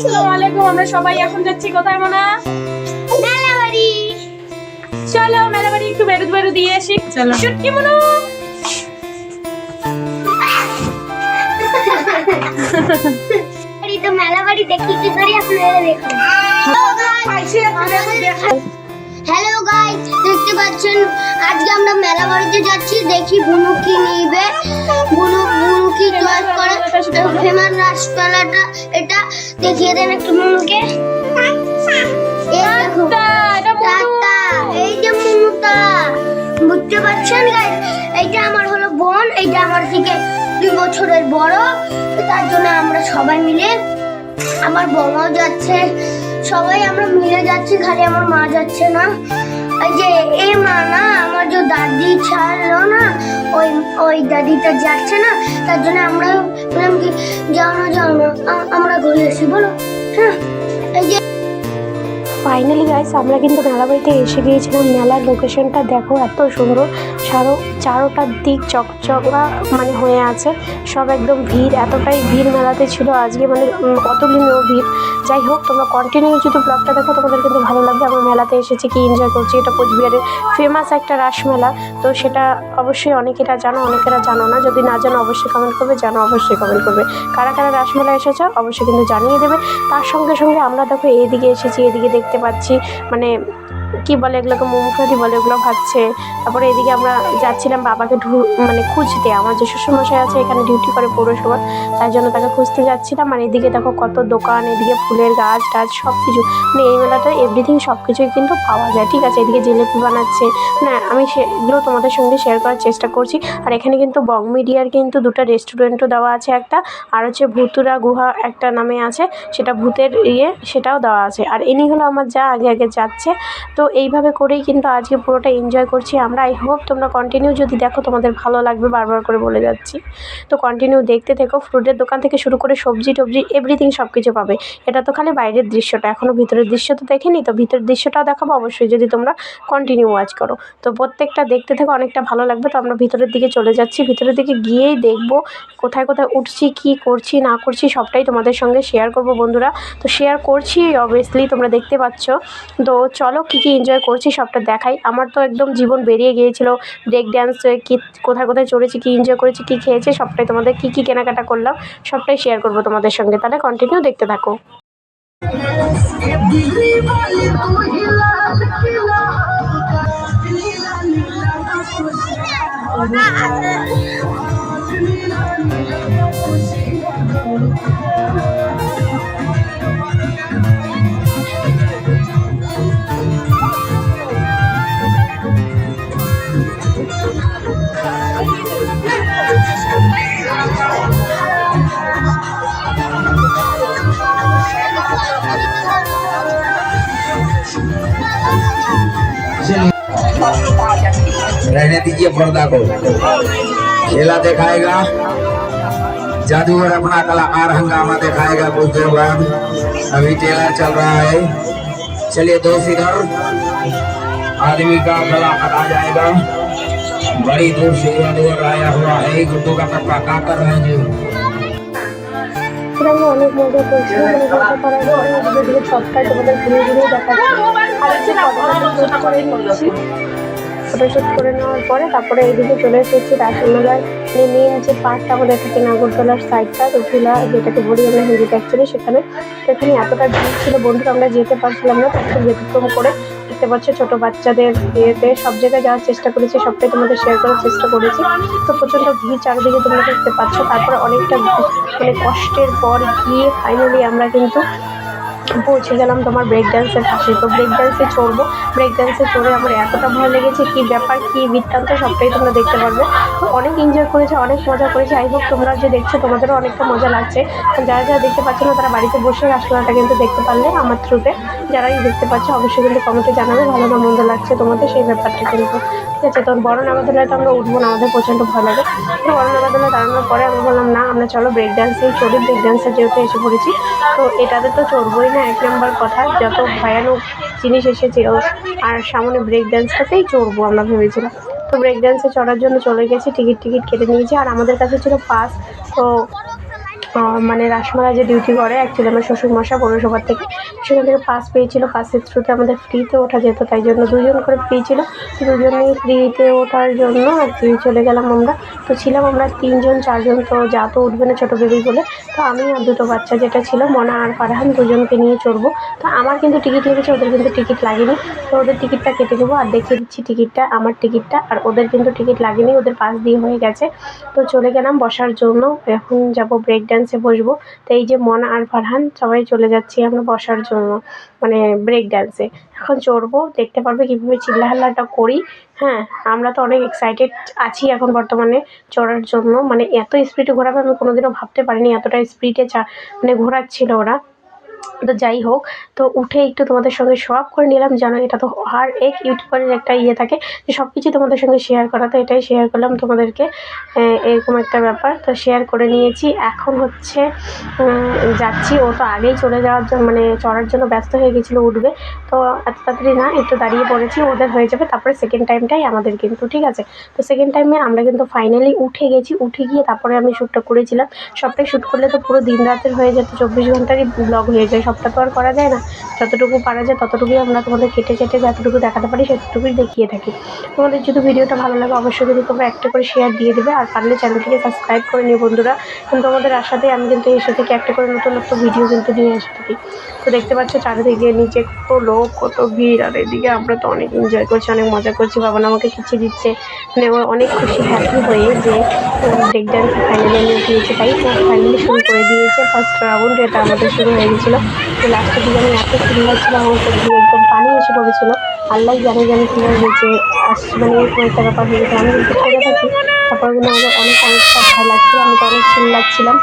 আসসালামু আলাইকুম আমরা সবাই এখন যাচ্ছি কোথায় মোনা? মেলাবাড়ি। চলো মেলাবাড়ি একটু বেরু বেরু দিয়ে আসি। চলো। শুটকি মনু? তো মেলাবাড়ি দেখি কি করি আপনারা দেখুন। হ্যালো গাইস পাচ্ছেন? আজকে আমরা মেলা বাড়িতে যাচ্ছি দেখি বুনু কি নিবে। বুনু বুনু কি চয়েস করে? ফেমাস রাসমেলাটা এটা। দেখিয়ে দেন একটু বুনুকে। এই যে মুনুটা বুঝতে পারছেন গাইস এইটা আমার হলো বোন এইটা আমার থেকে দুই বছরের বড়। তার জন্য আমরা সবাই মিলে আমার বৌমাও যাচ্ছে। সবাই আমরা মিলে যাচ্ছি খালি আমার মা যাচ্ছে না। যে এই মা না, আমার যে দাদি ছাড়লো না, ওই ওই দাদিটা যাচ্ছে না, তার জন্য আমরা বললাম কি, যাও না যাও না আমরা ঘুরে আসি বলো। ফাইনালি গাইস আমরা কিন্তু মেলা বাড়িতে এসে গিয়েছিলাম। মেলার লোকেশনটা দেখো, এত সুন্দর। সারো চারোটার দিক চকচকা মানে হয়ে আছে। সব একদম ভিড়, এতটাই ভিড় মেলাতে ছিল আজকে মানে অতুলনীয় ভিড়। যাই হোক, তোমরা কন্টিনিউ যদি ব্লগটা দেখো, তোমাদের কিন্তু ভালো লাগবে। আমরা মেলাতে এসেছি, কি এনজয় করছি? এটা কোচবিহারের ফেমাস একটা রাসমেলা তো সেটা অবশ্যই অনেকেরা জানো অনেকেরা জানো না। যদি না জানো, অবশ্যই কমেন্ট করবে। জানো, অবশ্যই কমেন্ট করবে। কারা কারা রাসমেলা এসেছ, অবশ্যই কিন্তু জানিয়ে দেবে। তার সঙ্গে সঙ্গে আমরা দেখো এইদিকে এসেছি, এদিকে দেখতে পাচ্ছি। মানে কি বলে এগুলোকে মুমফাদি বলে ওগুলো ভাবছে। তারপরে এদিকে আমরা যাচ্ছিলাম বাবাকে ঢু মানে খুঁজতে। আমার যে শ্বশুরমশাই আছে, এখানে ডিউটি করে পৌরসভা। তাই জন্য তাকে খুঁজতে যাচ্ছিলাম। আর এদিকে দেখো কত দোকান, এদিকে ফুলের গাছ টাছ সব কিছু মানে এই মেলাটা এভরিথিং সব কিছুই কিন্তু পাওয়া যায়, ঠিক আছে? এদিকে জিলিপি বানাচ্ছে। না, আমি সেগুলো তোমাদের সঙ্গে শেয়ার করার চেষ্টা করছি। আর এখানে কিন্তু বং মিডিয়ার কিন্তু দুটো রেস্টুরেন্টও দেওয়া আছে একটা। আর হচ্ছে ভুতুরা গুহা একটা নামে আছে। সেটা ভূতের ইয়ে সেটাও দেওয়া আছে। আর ইনি হলো আমার যা আগে আগে যাচ্ছে। তো এইভাবে করেই কিন্তু আজকে পুরোটা এনজয় করছি। আমরা আই হোপ তোমরা কন্টিনিউ যদি দেখো তোমাদের ভালো লাগবে, বারবার করে বলে যাচ্ছি। তো কন্টিনিউ দেখতে থেকো ফ্রুটের দোকান থেকে শুরু করে সবজি টবজি এভরিথিং সব কিছু পাবে। এটা তো খালি বাইরের দৃশ্যটা এখনও ভিতরের দৃশ্য তো দেখিনি, তো ভিতরের দৃশ্যটাও দেখাবো। অবশ্যই যদি তোমরা কন্টিনিউ ওয়াচ করো। তো প্রত্যেকটা দেখতে থেকে, অনেকটা ভালো লাগবে। তো আমরা ভিতরের দিকে চলে যাচ্ছি, ভিতরের দিকে গিয়েই দেখব কোথায় কোথায় উঠছি, কি করছি, না করছি, সবটাই তোমাদের সঙ্গে শেয়ার করব বন্ধুরা। তো শেয়ার করছি অবভিয়াসলি তোমরা দেখতে পাচ্ছ। তো চলো, কী কী এনজয় করছি, সবটা দেখাই। আমার তো একদম জীবন বেরিয়ে গিয়েছিল। ব্রেক ড্যান্স কী, কোথায় কোথায় চড়েছি, কী এনজয় করেছি, কী খেয়েছি, সবটাই তোমাদের, কী কী কেনাকাটা করলাম, সবটাই শেয়ার করব তোমাদের সঙ্গে। তাহলে কন্টিনিউ দেখতে থাকো। रहने दीजिए पर्दा को खेला दिखाएगा जादूगर अपना कलाकार हंगामा दिखाएगा कुछ देर बाद अभी टेलर चल रहा है चलिए दोस्त इधर आदमी का गला कटा जाएगा बड़ी दूर से जादूगर आया हुआ है गुड्डू का पप्पा का कर रहे हैं जी সেটা আমি অনেক মজা করছি মানে মজা করার পরে এদিকে এদিকে সবটাই তোমাদের ঘুরে ঘুরে দেখাচ্ছি আর হচ্ছে ফটোশুট করে নিচ্ছি ফটোশ্যুট করে নেওয়ার পরে তারপরে এইদিকে চলে এসেছি রাসমেলার মানে যে পার্কটা আমাদের থাকে নাগরদোলার সাইডটা ঝুলা যেটাকে বলি আমরা হিন্দিতে অ্যাকচুয়ালি সেখানে। তো এখানে এতটা ভিড় ছিল, বন্ধুরা আমরা যেতে পারছিলাম না, তার ব্যতিক্রম করে দেখতে পাচ্ছ ছোটো বাচ্চাদের ইয়েতে সব জায়গায় যাওয়ার চেষ্টা করেছি, সবটাই তোমাদের শেয়ার করার চেষ্টা করেছি। তো প্রচণ্ড ভিড় চারিদিকে তোমরা দেখতে পাচ্ছ, তারপরে অনেকটা মানে কষ্টের পর গিয়ে ফাইনালি আমরা কিন্তু পৌঁছে গেলাম তোমার ব্রেক ডান্সের পাশে তো ব্রেক ডান্সে চড়বো। ব্রেক ডান্সে চড়ে আমার এতটা ভয় লেগেছে কি ব্যাপার, কি বৃত্তান্ত, সবটাই তোমরা দেখতে পারবে। তো অনেক এনজয় করেছে, অনেক মজা করেছে। আই হোপ তোমরা যে দেখছ, তোমাদেরও অনেকটা মজা লাগছে। যারা যারা দেখতে পাচ্ছ না, তারা বাড়িতে বসে রাসমেলাটা কিন্তু দেখতে পারলে আমার থ্রুতে যারাই দেখতে পাচ্ছ, অবশ্যই কিন্তু কমেন্টে জানাবে, ভালো না মন্দ লাগছে তোমাদের সেই ব্যাপারটা কিন্তু। ঠিক আছে তো বড় নাগাদোলায় তো আমরা উঠবো না, আমাদের প্রচণ্ড ভয় লাগে। তো বড় নাগাদোলায় দাঁড়ানোর পরে আমি বললাম, না, আমরা চলো ব্রেক ডান্সেই চড়ি ব্রেক ডান্সের যেহেতু এসে পড়েছি, তো এটাতে তো চড়বোই না, এক নম্বর কথা, যত ভয়ানক জিনিস এসেছে আর সামনে ব্রেক ডান্সটাতেই চড়বো আমরা ভেবেছিলাম। তো ব্রেক ডান্সে চড়ার জন্য চলে গেছি টিকিট টিকিট কেটে নিয়েছি, আর আমাদের কাছে ছিল পাস তো মানে রাসমালা যে ডিউটি করে অ্যাকচুয়ালি আমার শ্বশুরমশা পৌরসভার থেকে। সেখান থেকে পাস পেয়েছিল পাসের থ্রুতে আমাদের ফ্রিতে ওঠা যেত, তাই জন্য দুজন করে ফ্রি ছিল। দুজনেই ফ্রিতে ওঠার জন্য আর কি চলে গেলাম আমরা। তো ছিলাম আমরা তিনজন, চারজন, তো যা তো উঠবে না ছোটো বেবি বলে। তো আমি আর দুটো বাচ্চা যেটা ছিল, মনা আর ফারহান দুজনকে নিয়ে চড়বো। তো আমার কিন্তু টিকিট লেগেছে, ওদের কিন্তু টিকিট লাগেনি। তো ওদের টিকিটটা কেটে দেবো আর দেখিয়ে দিচ্ছি টিকিটটা আমার টিকিটটা আর ওদের কিন্তু টিকিট লাগেনি, ওদের পাস দিয়ে হয়ে গেছে। তো চলে গেলাম বসার জন্য, এখন যাব ব্রেক বসবো। তো এই যে মনা আর ফারহান, সবাই চলে যাচ্ছি আমরা বসার জন্য মানে ব্রেক ডান্সে এখন চড়বো, দেখতে পারবে কীভাবে চিল্লাহাল্লাটা করি। হ্যাঁ আমরা তো অনেক এক্সাইটেড আছি এখন বর্তমানে চড়ার জন্য। মানে এত স্পিডে ঘোরাবে আমি কোনোদিনও ভাবতে পারিনি, এতটা স্পিডে চা মানে ঘোরাচ্ছিল ওরা। তো যাই হোক, তো উঠে একটু তোমাদের সঙ্গে সব করে নিলাম। যেন এটা তো আর এক ইউটিউবারের একটা ইয়ে থাকে। যে সব কিছু তোমাদের সঙ্গে শেয়ার করা, তো এটাই শেয়ার করলাম তোমাদেরকে। এরকম একটা ব্যাপার। তো শেয়ার করে নিয়েছি। এখন হচ্ছে যাচ্ছি। ও তো আগেই চলে যাওয়ার জন্য মানে চড়ার জন্য ব্যস্ত হয়ে গেছিল, উঠবে। তো এত তাড়াতাড়ি না, একটু দাঁড়িয়ে পড়েছি। ওদের হয়ে যাবে। তারপরে সেকেন্ড টাইমটাই আমাদের কিন্তু, ঠিক আছে? তো সেকেন্ড টাইমে আমরা কিন্তু ফাইনালি উঠে গেছি। উঠে গিয়ে তারপরে আমি শ্যুটটা করেছিলাম। সবটাই শ্যুট করলে তো পুরো দিন রাতের হয়ে যেত। চব্বিশ ঘন্টারই ব্লগ হয়ে যায় সবটা তো আর করা যায় না। যতটুকু পারা যায় ততটুকুই আমরা তোমাদের কেটে কেটে যতটুকু দেখাতে পারি সেতটুকুই দেখিয়ে থাকি। তোমাদের যদি ভিডিওটা ভালো লাগে অবশ্যই কিন্তু তোমরা একটা করে শেয়ার দিয়ে দেবে আর পারলে চ্যানেলটিকে সাবস্ক্রাইব করে নিও বন্ধুরা। কিন্তু তোমাদের আশাতে আমি কিন্তু এসে থেকে একটা করে নতুন নতুন ভিডিও কিন্তু নিয়ে এসে থাকি। তো দেখতে পাচ্ছ চারিদিকে নিচে কত লোক, কত ভিড়, আর এদিকে আমরা তো অনেক এনজয় করছি, অনেক মজা করছি। বাবা আমাকে খিচে দিচ্ছে। মানে অনেক খুশি হ্যাপি হয়ে যে ব্রেক ডান্স ফাইনালি আমি উঠিয়েছি তাই ফাইনালি শুরু করে দিয়েছে ফার্স্ট রাউন্ড এটা আমাদের শুরু হয়ে গেছিল। তো লাস্টের দিকে আমি এত সুন্দর ছিলাম আমার সবজি একদম পানি এসে পড়েছিল। আল্লাহ জানে জানি সুন্দর হয়েছে আস মানে এরকম একটা ব্যাপার হয়ে গেছে। আমি কিন্তু ছেড়ে থাকি, তারপরে কিন্তু আমাদের অনেক অনেকটা ভয় লাগছিল, আমি তো অনেক লাগছিলাম।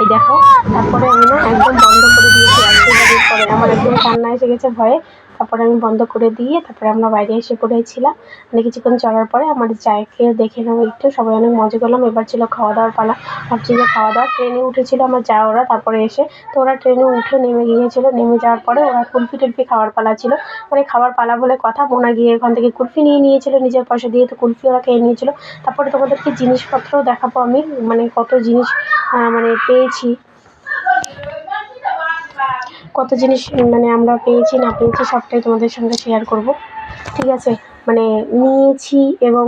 এই দেখো, তারপরে আমি না একদম বন্ধ করে দিয়েছি একবারের পরে। আমার একদম কান্না এসে গেছে ভয়ে। তারপরে আমি বন্ধ করে দিয়ে তারপরে আমরা বাইরে এসে পড়েছিলাম। মানে কিছুক্ষণ চলার পরে আমার জায়গাকে দেখে নেব একটু, সবাই অনেক মজা করলাম। এবার ছিল খাওয়া দাওয়ার পালা। ভাবছি যে খাওয়া দাওয়া ট্রেনে উঠেছিল আমার যা ওরা তারপরে এসে তো ওরা ট্রেনে উঠে নেমে গিয়েছিল। নেমে যাওয়ার পরে ওরা কুলফি টুলফি খাওয়ার পালা ছিল। মানে খাবার পালা বলে কথা মোনা গিয়ে ওখান থেকে কুলফি নিয়ে নিয়েছিল নিজের পয়সা দিয়ে, তো কুলফি ওরা খেয়ে নিয়েছিল। তারপরে তোমাদেরকে জিনিসপত্র দেখাবো আমি মানে কত জিনিস মানে পেয়েছি। কত জিনিস মানে আমরা পেয়েছি, না পেয়েছি, সবটাই তোমাদের সঙ্গে শেয়ার করব। ঠিক আছে? মানে নিয়েছি এবং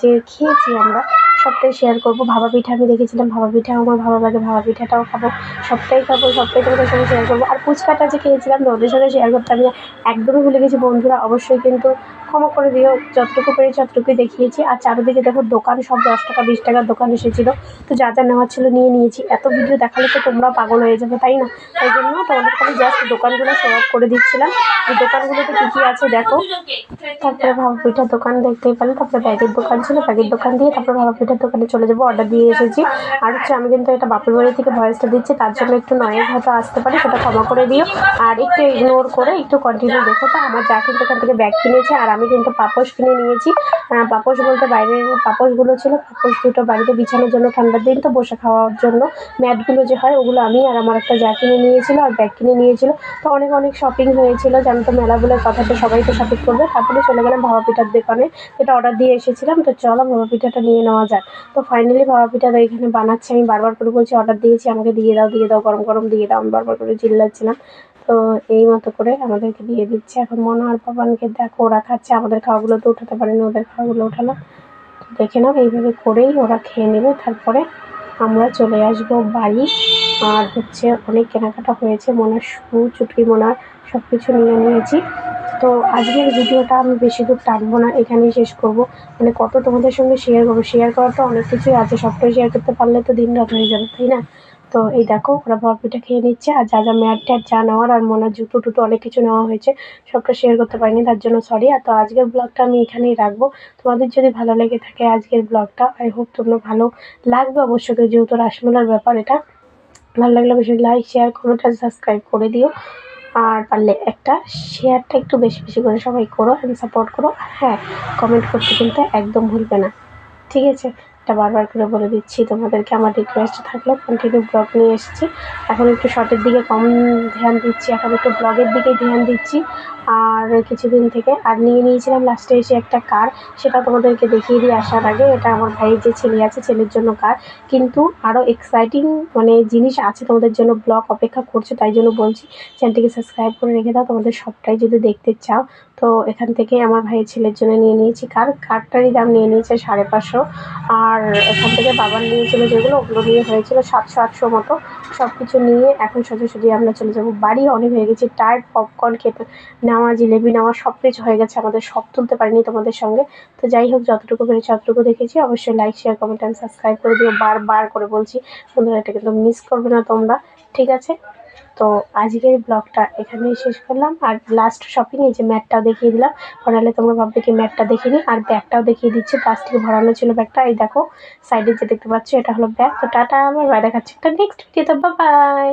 যে খেয়েছি আমরা সবটাই শেয়ার করব। ভাবা পিঠা আমি দেখেছিলাম ভাবা পিঠা আমার ভালো লাগে ভাবা পিঠাটাও খাব। সবটাই খাব, সবটাই তোমাদের সঙ্গে শেয়ার করব। আর ফুচকাটা যে খেয়েছিলাম, তোমাদের সঙ্গে শেয়ার করতে আমি একদমই ভুলে গেছি বন্ধুরা। অবশ্যই কিন্তু ক্ষমা করে দিও, যতটুকু পেরেছি ততটুকুই দেখিয়েছি। আর চারিদিকে দেখো দোকান, সব দশ টাকা, বিশ টাকার দোকান এসেছিল। তো যা যা নেওয়ার ছিল নিয়ে নিয়েছি। এত ভিডিও দেখালে তো তোমরা পাগল হয়ে যাবে, তাই না? তাই জন্য তোমাদের আমি জাস্ট দোকানগুলো শো আপ করে দিচ্ছিলাম। এই দোকানগুলোতে কী কী আছে দেখো। তারপরে ভাবা পিঠার দোকান দেখতেই পেলে, তারপরে ব্যাগের দোকান ছিল, ব্যাগের দোকান দিয়ে তারপরে ভাবা পিঠার দোকানে চলে যাব অর্ডার দিয়ে এসেছি। আর হচ্ছে আমি কিন্তু এটা বাপের বাড়ি থেকে ভয়েসটা দিচ্ছি, তার জন্য একটু নয়েজ হয়তো আসতে পারে, সেটা ক্ষমা করে দিও। আর একটু ইগনোর করে, একটু কন্টিনিউ দেখো তো, আমার যা কিন্তু এখান থেকে ব্যাগ কিনেছে, আর আমি কিন্তু পাপোশ কিনে নিয়েছি। পাপোশ বলতে বাইরের পাপোশগুলো ছিল, পাপোশ দুটো বাড়িতে বিছানোর জন্য ঠান্ডার দিন তো, বসে খাওয়ার জন্য। ম্যাটগুলো যে হয়, ওগুলো আমি আর আমার একটা যা কিনে নিয়েছিল, আর ব্যাগ কিনে নিয়েছিল। তো অনেক অনেক শপিং হয়েছিল, জানো তো মেলা বলে কথাটা সবাই তো শপিং করবে। তারপরে চলে গেলাম ভাবা পিঠার দোকানে, যেটা অর্ডার দিয়ে এসেছিলাম। তো চলো ভাবা পিঠাটা নিয়ে নেওয়া যাক। তো ফাইনালি ভাবা পিঠাটা এখানে বানাচ্ছি, আমি বারবার করে বলছি অর্ডার দিয়েছি, আমাকে দিয়ে দাও দিয়ে দাও, গরম গরম দিয়ে দাও। আমি বারবার করে চিল্লাচ্ছিলাম। তো এই মতো করে আমাদেরকে দিয়ে দিচ্ছে। এখন মনে আর পাপানকে দেখো, ওরা খাচ্ছে, আমাদের খাওয়াগুলো তো উঠাতে পারেনি, ওদের খাওয়াগুলো উঠালাম দেখে নাও, এইভাবে করেই ওরা খেয়ে নেবে। তারপরে আমরা চলে আসব বাড়ি। আর হচ্ছে অনেক কেনাকাটা হয়েছে মনার শু চুটকি মোনার সব কিছু নিয়ে নিয়েছি। তো আজকের ভিডিওটা আমি বেশি দূর টানবো না, এখানেই শেষ করব। মানে কত তোমাদের সঙ্গে শেয়ার করব শেয়ার করার তো অনেক কিছুই আছে, সবটাই শেয়ার করতে পারলে তো দিন রাত হয়ে যাবে, তাই না? তো এই দেখো, ওরা ভাপিটা খেয়ে নিচ্ছে, আর যা যা ম্যাট ট্যাট যা নেওয়ার আর মনার জুতো টুতো অনেক কিছু নেওয়া হয়েছে, সবটা শেয়ার করতে পারিনি, তার জন্য সরি আর তো আজকের ব্লগটা আমি এখানেই রাখব। তোমাদের যদি ভালো লেগে থাকে আজকের ব্লগটা আই হোপ তোমরা ভালো লাগবে। অবশ্যই যেহেতু রাসমেলার ব্যাপার এটা, ভালো লাগলে অবশ্যই লাইক শেয়ার কমেন্ট আর সাবস্ক্রাইব করে দিও। আর পারলে একটা শেয়ারটা একটু বেশি বেশি করে সবাই করো অ্যান্ড সাপোর্ট করো। হ্যাঁ কমেন্ট করতে কিন্তু একদম ভুলবে না। ঠিক আছে? একটা বারবার করে বলে দিচ্ছি, তোমাদেরকে আমার রিকোয়েস্ট থাকল কন্টিনিউ ব্লগ নিয়ে এসেছি। এখন একটু শর্টের দিকে কম ধ্যান দিচ্ছি, এখন একটু ব্লগের দিকে ধ্যান দিচ্ছি। আর কিছুদিন থেকে, আর নিয়ে নিয়েছিলাম লাস্টে এসে একটা কার সেটা তোমাদেরকে দেখিয়ে দিয়ে আসার আগে, এটা আমার ভাইয়ের যে ছেলে আছে, ছেলের জন্য কার কিন্তু আরও এক্সাইটিং মানে জিনিস আছে তোমাদের জন্য ব্লগ অপেক্ষা করছে, তাই জন্য বলছি চ্যানেলটিকে সাবস্ক্রাইব করে রেখে দাও। তোমাদের সবটাই যদি দেখতে চাও তো এখান থেকে আমার ভাইয়ের ছেলের জন্য নিয়ে নিয়েছি কার, কারটারই দাম নিয়ে নিয়েছে সাড়ে পাঁচশো। আর এখান থেকে বাবার নিয়েছিল যেগুলো ওগুলো নিয়ে হয়েছিল সাতশো, আটশো মতো। সব কিছু নিয়ে এখন সোজাসুজি আমরা চলে যাব। বাড়ি অনেক হয়ে গেছি, টায়ার্ড, পপকর্ন, খেতে, নেওয়া জিলেবি নেওয়া, সব কিছু হয়ে গেছে আমাদের। সব তুলতে পারিনি তোমাদের সঙ্গে। তো যাই হোক, যতটুকু পেরেছি ততটুকু দেখেছি। অবশ্যই like share comment and subscribe করে দিও। বারবার করে বলছি, বন্ধুরা, এটা কিন্তু মিস করবে না তোমরা। ঠিক আছে? তো আজকের ব্লগটা এখানেই শেষ করলাম। আর লাস্ট শপিং এই যে ম্যাটটাও দেখিয়ে দিলাম। ভরালে তোমরা ভাববে কি ম্যাটটা দেখিনি, আর ব্যাগটাও দেখিয়ে দিচ্ছি। প্লাস্টিকে ভরানো ছিল ব্যাগটা। এই দেখো সাইডে যে দেখতে পাচ্ছ, এটা হলো ব্যাগ। তো টাটা আমার বাই, দেখাচ্ছি একটা নেক্সট ভিডিওতে বাই